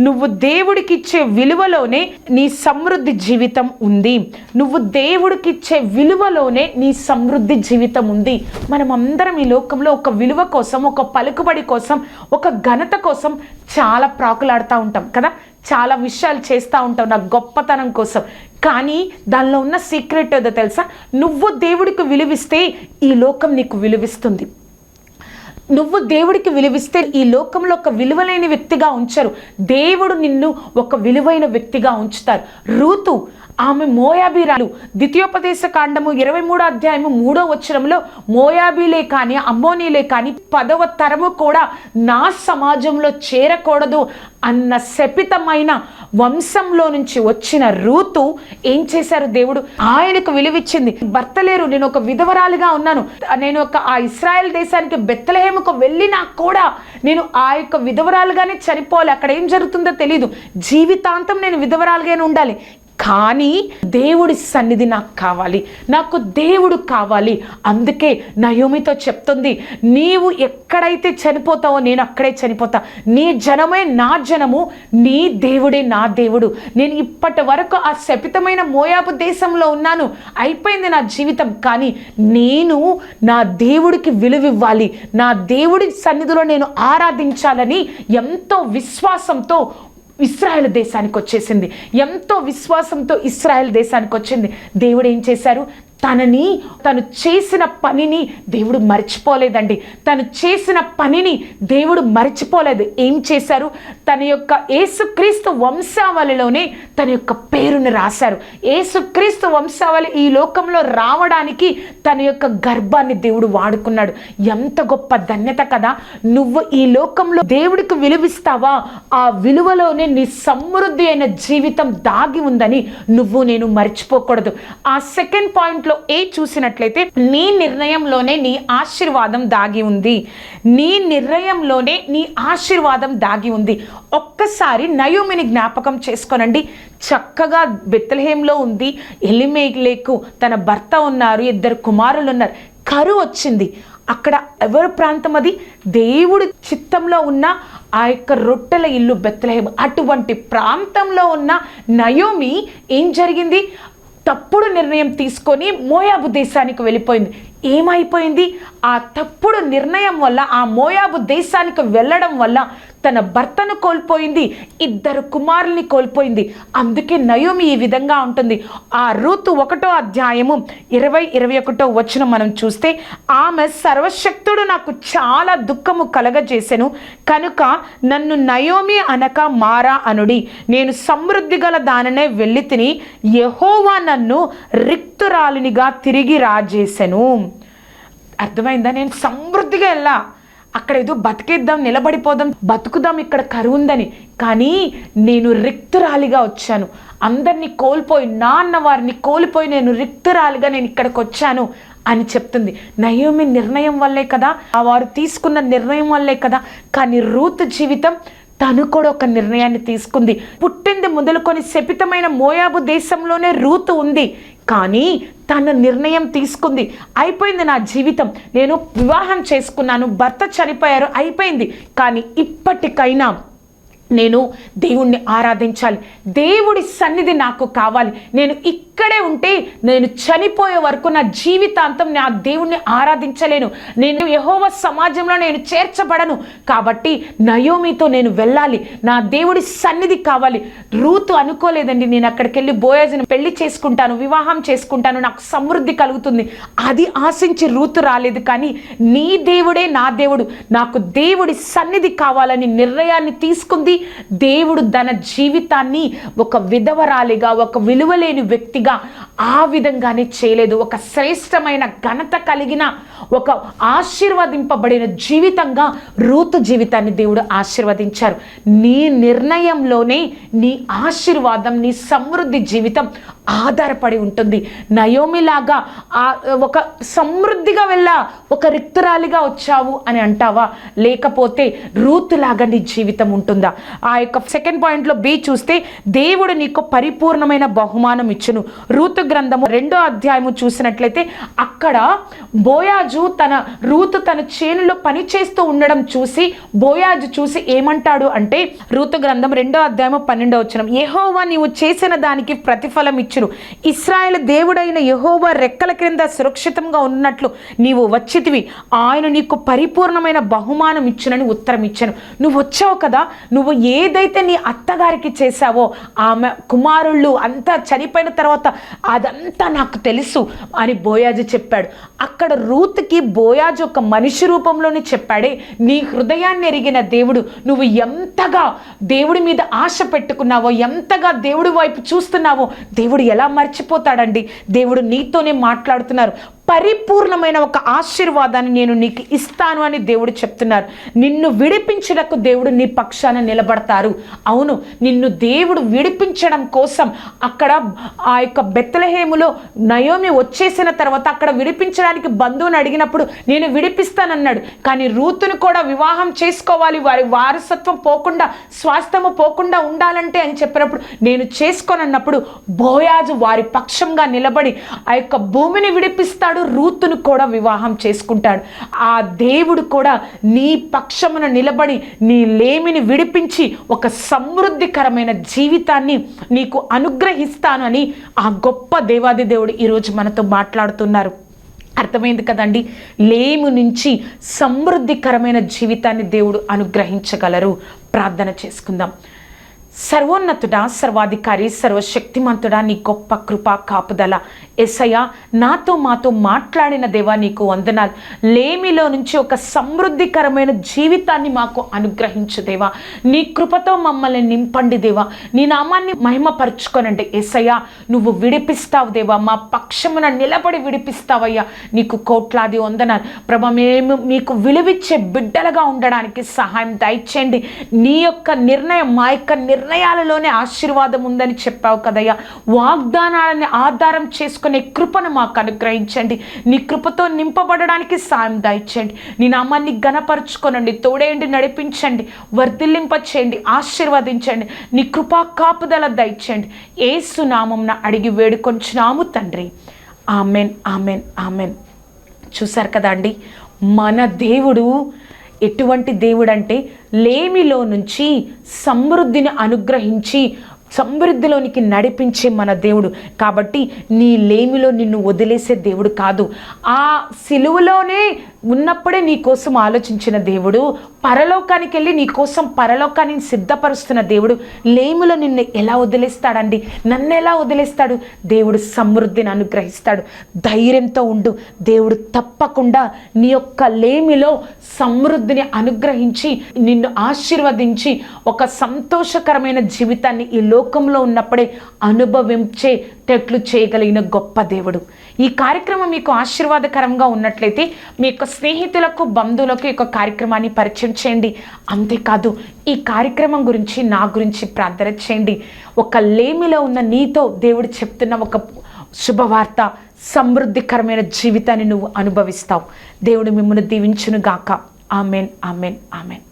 నువ్వు దేవుడికిచ్చే విలువలోనే నీ సమృద్ధి జీవితం ఉంది. నువ్వు దేవుడికిచ్చే విలువలోనే నీ సమృద్ధి జీవితం ఉంది. మనం అందరం ఈ లోకంలో ఒక విలువ కోసం ఒక పలుకుబడి కోసం ఒక ఘనత కోసం చాలా ప్రాకులాడుతూ ఉంటాం కదా? చాలా విషయాలు చేస్తూ ఉంటాం నా గొప్పతనం కోసం. కానీ దానిలో ఉన్న సీక్రెట్ ఏదో తెలుసా? నువ్వు దేవుడికి విలువిస్తే ఈ లోకం నీకు విలువిస్తుంది. నువ్వు దేవుడికి విలువిస్తే ఈ లోకంలో ఒక విలువలేని వ్యక్తిగా ఉంచరు. దేవుడు నిన్ను ఒక విలువైన వ్యక్తిగా ఉంచుతారు. రూతు ఆమె మోయాబీరాలు. ద్వితీయోపదేశ కాండము ఇరవై మూడో అధ్యాయము మూడో వచ్చరంలో మోయాబీలే కానీ అమ్మోనీలే కానీ పదవ తరము కూడా నా సమాజంలో చేరకూడదు అన్న శపితమైన వంశంలో నుంచి వచ్చిన రూతు ఏం చేశారు దేవుడు? ఆయనకు విలువిచ్చింది భర్త లేరు నేను ఒక విధవరాలుగా ఉన్నాను. నేను ఒక ఆ ఇస్రాయెల్ దేశానికి బెత్తలహేముకు వెళ్ళినా కూడా నేను ఆ యొక్క విధవరాలుగానే చనిపోవాలి అక్కడ ఏం జరుగుతుందో తెలియదు జీవితాంతం నేను విధవరాలుగానే ఉండాలి. కానీ దేవుడి సన్నిధి నాకు కావాలి. నాకు దేవుడు కావాలి. అందుకే నయోమితో చెప్తుంది నీవు ఎక్కడైతే చనిపోతావో నేను అక్కడే చనిపోతా. నీ జనమే నా జనము నీ దేవుడే నా దేవుడు. నేను ఇప్పటి వరకు ఆ శపితమైన మోయాబు దేశంలో ఉన్నాను. అయిపోయింది నా జీవితం. కానీ నేను నా దేవుడికి విలువివ్వాలి నా దేవుడి సన్నిధిలో నేను ఆరాధించాలని ఎంతో విశ్వాసంతో ఇస్రాయల్ దేశానికి వచ్చేసింది ఎంతో విశ్వాసంతో ఇస్రాయల్ దేశానికి వచ్చింది దేవుడు ఏం చేశారు? తనని తను చేసిన పనిని దేవుడు మర్చిపోలేదండి. తను చేసిన పనిని దేవుడు మర్చిపోలేదు. ఏం చేశారు? తన యొక్క ఏసుక్రీస్తు వంశావళిలోనే తన యొక్క పేరుని రాశారు. ఏసుక్రీస్తు వంశావళి ఈ లోకంలో రావడానికి తన యొక్క గర్భాన్ని దేవుడు వాడుకున్నాడు. ఎంత గొప్ప ధన్యత కదా! నువ్వు ఈ లోకంలో దేవుడికి విలువిస్తావా? ఆ విలువలోనే నీ సమృద్ధి అయిన జీవితం దాగి ఉందని నువ్వు నేను మర్చిపోకూడదు. ఆ సెకండ్ పాయింట్లో ఏ చూసినట్లయితే నీ నిర్ణయంలోనే నీ ఆశీర్వాదం దాగి ఉంది. నీ నిర్ణయంలోనే నీ ఆశీర్వాదం దాగి ఉంది. ఒక్కసారి నయోమిని జ్ఞాపకం చేసుకోనండి. చక్కగా బెత్తలహేంలో ఉంది. ఎలిమేలేకు తన భర్త ఉన్నారు. ఇద్దరు కుమారులు ఉన్నారు. కరువు వచ్చింది. అక్కడ ఎవరి ప్రాంతం అది? దేవుడి చిత్తంలో ఉన్న ఆ యొక్క రొట్టెల ఇల్లు బెత్తలహేం అటువంటి ప్రాంతంలో ఉన్న నయోమి ఏం జరిగింది? తప్పుడు నిర్ణయం తీసుకొని మోయాబు దేశానికి వెళ్ళిపోయింది. ఏమైపోయింది? ఆ తప్పుడు నిర్ణయం వల్ల ఆ మోయాబు దేశానికి వెళ్ళడం వల్ల తన భర్తను కోల్పోయింది ఇద్దరు కుమారుల్ని కోల్పోయింది. అందుకే నయోమి ఈ విధంగా ఉంటుంది. ఆ రూతు ఒకటో అధ్యాయము ఇరవై ఇరవై ఒకటో వచ్చిన మనం చూస్తే ఆమె సర్వశక్తుడు నాకు చాలా దుఃఖము కలగజేసెను. కనుక నన్ను నయోమి అనక మారా అనుడి. నేను సమృద్ధి గల దానినే వెళ్ళి తిని యహోవా నన్ను రిక్తురాలినిగా తిరిగి రాజేసెను. అర్థమైందా? నేను సమృద్ధిగా వెళ్ళా అక్కడ ఏదో బతికేద్దాం నిలబడిపోదాం బతుకుదాం ఇక్కడ కరువు ఉందని కానీ నేను రిక్తురాలిగా వచ్చాను. అందరినీ కోల్పోయి నాన్న వారిని కోల్పోయి నేను రిక్తురాలిగా నేను ఇక్కడికి వచ్చాను అని చెప్తుంది. నయోమి నిర్ణయం వల్లే కదా ఆ వారు తీసుకున్న నిర్ణయం వల్లే కదా. కానీ రూత్ జీవితం తను కూడా ఒక నిర్ణయాన్ని తీసుకుంది. పుట్టింది మొదలుకొని శపితమైన మోయాబు దేశంలోనే రూతు ఉంది. కానీ తన నిర్ణయం తీసుకుంది. అయిపోయింది నా జీవితం. నేను వివాహం చేసుకున్నాను. భర్త చనిపోయారు. అయిపోయింది. కానీ ఇప్పటికైనా నేను దేవుణ్ణి ఆరాధించాలి. దేవుడి సన్నిధి నాకు కావాలి. నేను ఇక్కడే ఉంటే నేను చనిపోయే వరకు నా జీవితాంతం నా దేవుణ్ణి ఆరాధించలేను. నేను యహోవ సమాజంలో నేను చేర్చబడను. కాబట్టి నయోమితో నేను వెళ్ళాలి. నా దేవుడి సన్నిధి కావాలి. రూతు అనుకోలేదండి. నేను అక్కడికి వెళ్ళి బోయాజుని పెళ్ళి చేసుకుంటాను వివాహం చేసుకుంటాను. నాకు సమృద్ధి కలుగుతుంది. అది ఆశించి రూతు రాలేదు. కానీ నీ దేవుడే నా దేవుడు. నాకు దేవుడి సన్నిధి కావాలని నిర్ణయాన్ని తీసుకుంది. దేవుడు తన జీవితాన్ని ఒక విధవరాలిగా ఒక విలువలేని వ్యక్తిగా ఆ విధంగానే చేయలేదు. ఒక శ్రేష్టమైన ఘనత కలిగిన ఒక ఆశీర్వదింపబడిన జీవితంగా రూతు జీవితాన్ని దేవుడు ఆశీర్వదించారు. నీ నిర్ణయంలోనే నీ ఆశీర్వాదం నీ సమృద్ధి జీవితం ఆధారపడి ఉంటుంది. నయోమిలాగా ఆ ఒక సమృద్ధిగా వెళ్ళా ఒక రిక్తురాలిగా వచ్చావు అని అంటావా? లేకపోతే రూతులాగా నీ జీవితం ఉంటుందా? ఆ యొక్క సెకండ్ పాయింట్లో బి చూస్తే దేవుడు నీకు పరిపూర్ణమైన బహుమానం ఇచ్చును. రూతు గ్రంథము రెండో అధ్యాయము చూసినట్లయితే అక్కడ బోయాజు తన రూతు తన చేనులో పని చేస్తూ ఉండడం చూసి బోయాజు చూసి ఏమంటాడు అంటే రూతు గ్రంథం రెండో అధ్యాయము పన్నెండో వచ్చిన యహోవా నీవు చేసిన దానికి ప్రతిఫలం ఇచ్చును. ఇస్రాయల్ దేవుడైన యహోవా రెక్కల క్రింద సురక్షితంగా ఉన్నట్లు నీవు వచ్చితివి. ఆయన నీకు పరిపూర్ణమైన బహుమానం ఇచ్చునని ఉత్తరం ఇచ్చాను నువ్వు వచ్చావు కదా నువ్వు ఏదైతే నీ అత్తగారికి చేశావో ఆమె కుమారుళ్ళు అంతా చనిపోయిన తర్వాత అదంతా నాకు తెలుసు అని బోయాజు చెప్పాడు. అక్కడ రూత్కి బోయాజు ఒక మనిషి రూపంలోనే చెప్పాడే నీ హృదయాన్ని ఎరిగిన దేవుడు నువ్వు ఎంతగా దేవుడి మీద ఆశ పెట్టుకున్నావో ఎంతగా దేవుడి వైపు చూస్తున్నావో దేవుడు ఎలా మర్చిపోతాడండి? దేవుడు నీతోనే మాట్లాడుతున్నారు. పరిపూర్ణమైన ఒక ఆశీర్వాదాన్ని నేను నీకు ఇస్తాను అని దేవుడు చెప్తున్నారు. నిన్ను విడిపించడకు దేవుడు నీ పక్షాన నిలబడతారు. అవును నిన్ను దేవుడు విడిపించడం కోసం అక్కడ ఆ యొక్క బెత్తలహేములో నయోమి వచ్చేసిన తర్వాత అక్కడ విడిపించడానికి బంధువుని అడిగినప్పుడు నేను విడిపిస్తానన్నాడు. కానీ రూతును కూడా వివాహం చేసుకోవాలి. వారి వారసత్వం పోకుండా స్వాస్థ్యము పోకుండా ఉండాలంటే అని చెప్పినప్పుడు నేను చేసుకోనన్నప్పుడు బోయాజు వారి పక్షంగా నిలబడి ఆ యొక్క భూమిని విడిపిస్తాడు రూతును కూడా వివాహం చేసుకుంటాడు. ఆ దేవుడు కూడా నీ పక్షమున నిలబడి నీ లేమిని విడిపించి ఒక సమృద్ధికరమైన జీవితాన్ని నీకు అనుగ్రహిస్తాను అని ఆ గొప్ప దేవాది దేవుడు ఈరోజు మనతో మాట్లాడుతున్నారు. అర్థమైంది కదండి? లేము నుంచి సమృద్ధికరమైన జీవితాన్ని దేవుడు అనుగ్రహించగలరు. ప్రార్థన చేసుకుందాం. సర్వోన్నతుడా సర్వాధికారి సర్వశక్తిమంతుడా నీ గొప్ప కృప కాపుదల. ఎసయ నాతో మాతో మాట్లాడిన దేవా నీకు వందనాలు. లేమిలో నుంచి ఒక సమృద్ధికరమైన జీవితాన్ని మాకు అనుగ్రహించు దేవా. నీ కృపతో మమ్మల్ని నింపండి దేవా. నీ నామాన్ని మహిమపరుచుకోనండి. ఎసయ్య నువ్వు విడిపిస్తావు దేవా. మా పక్షమున నిలబడి విడిపిస్తావయ్యా. నీకు కోట్లాది వందనాలు. ప్రభ మేము మీకు విలువిచ్చే బిడ్డలుగా ఉండడానికి సహాయం దయచేయండి. నీ యొక్క నిర్ణయం మా యొక్క నిర్ణయాలలోనే ఆశీర్వాదం ఉందని చెప్పావు కదయ్యా. వాగ్దానాలని ఆధారం చేసుకునే కృపను మాకు అనుగ్రహించండి. నీ కృపతో నింపబడడానికి సాయం దాయించండి నీ నామాన్ని గనపరుచుకోనండి తోడేయండి నడిపించండి వర్ధిల్లింప చేయండి ఆశీర్వదించండి. నీ కృపా కాపుదల దయచేయండి ఏసు నామంన అడిగి వేడుకొంచున్నాము తండ్రి. Amen amen amen. చూశారు కదా అండి మన దేవుడు ఎటువంటి దేవుడంటే లేమిలో నుంచి సమృద్ధిని అనుగ్రహించి సమృద్ధిలోనికి నడిపించే మన దేవుడు. కాబట్టి నీ లేమిలో నిన్ను వదిలేసే దేవుడు కాదు. ఆ సిలువలోనే ఉన్నప్పుడే నీ కోసం ఆలోచించిన దేవుడు పరలోకానికి వెళ్ళి నీ కోసం పరలోకాన్ని సిద్ధపరుస్తున్న దేవుడు లేమిలో నిన్ను ఎలా వదిలేస్తాడండి? నన్ను ఎలా వదిలేస్తాడు? దేవుడు సమృద్ధిని అనుగ్రహిస్తాడు. ధైర్యంతో ఉండు. దేవుడు తప్పకుండా నీ యొక్క లేమిలో సమృద్ధిని అనుగ్రహించి నిన్ను ఆశీర్వదించి ఒక సంతోషకరమైన జీవితాన్ని ఈ లోకంలో ఉన్నప్పుడే అనుభవించే తెట్లు చేయగలిగిన గొప్ప దేవుడు. ఈ కార్యక్రమం మీకు ఆశీర్వాదకరంగా ఉన్నట్లయితే మీ యొక్క స్నేహితులకు బంధువులకు ఈ యొక్క కార్యక్రమాన్ని పరిచయం చేయండి. అంతేకాదు ఈ కార్యక్రమం గురించి నా గురించి ప్రార్థన చేయండి. ఒక లేమిలో ఉన్న నీతో దేవుడు చెప్తున్న ఒక శుభవార్త సమృద్ధికరమైన జీవితాన్ని నువ్వు అనుభవిస్తావు. దేవుడు మిమ్మల్ని దీవించును గాక ఆమెన్ ఆమెన్ ఆమెన్.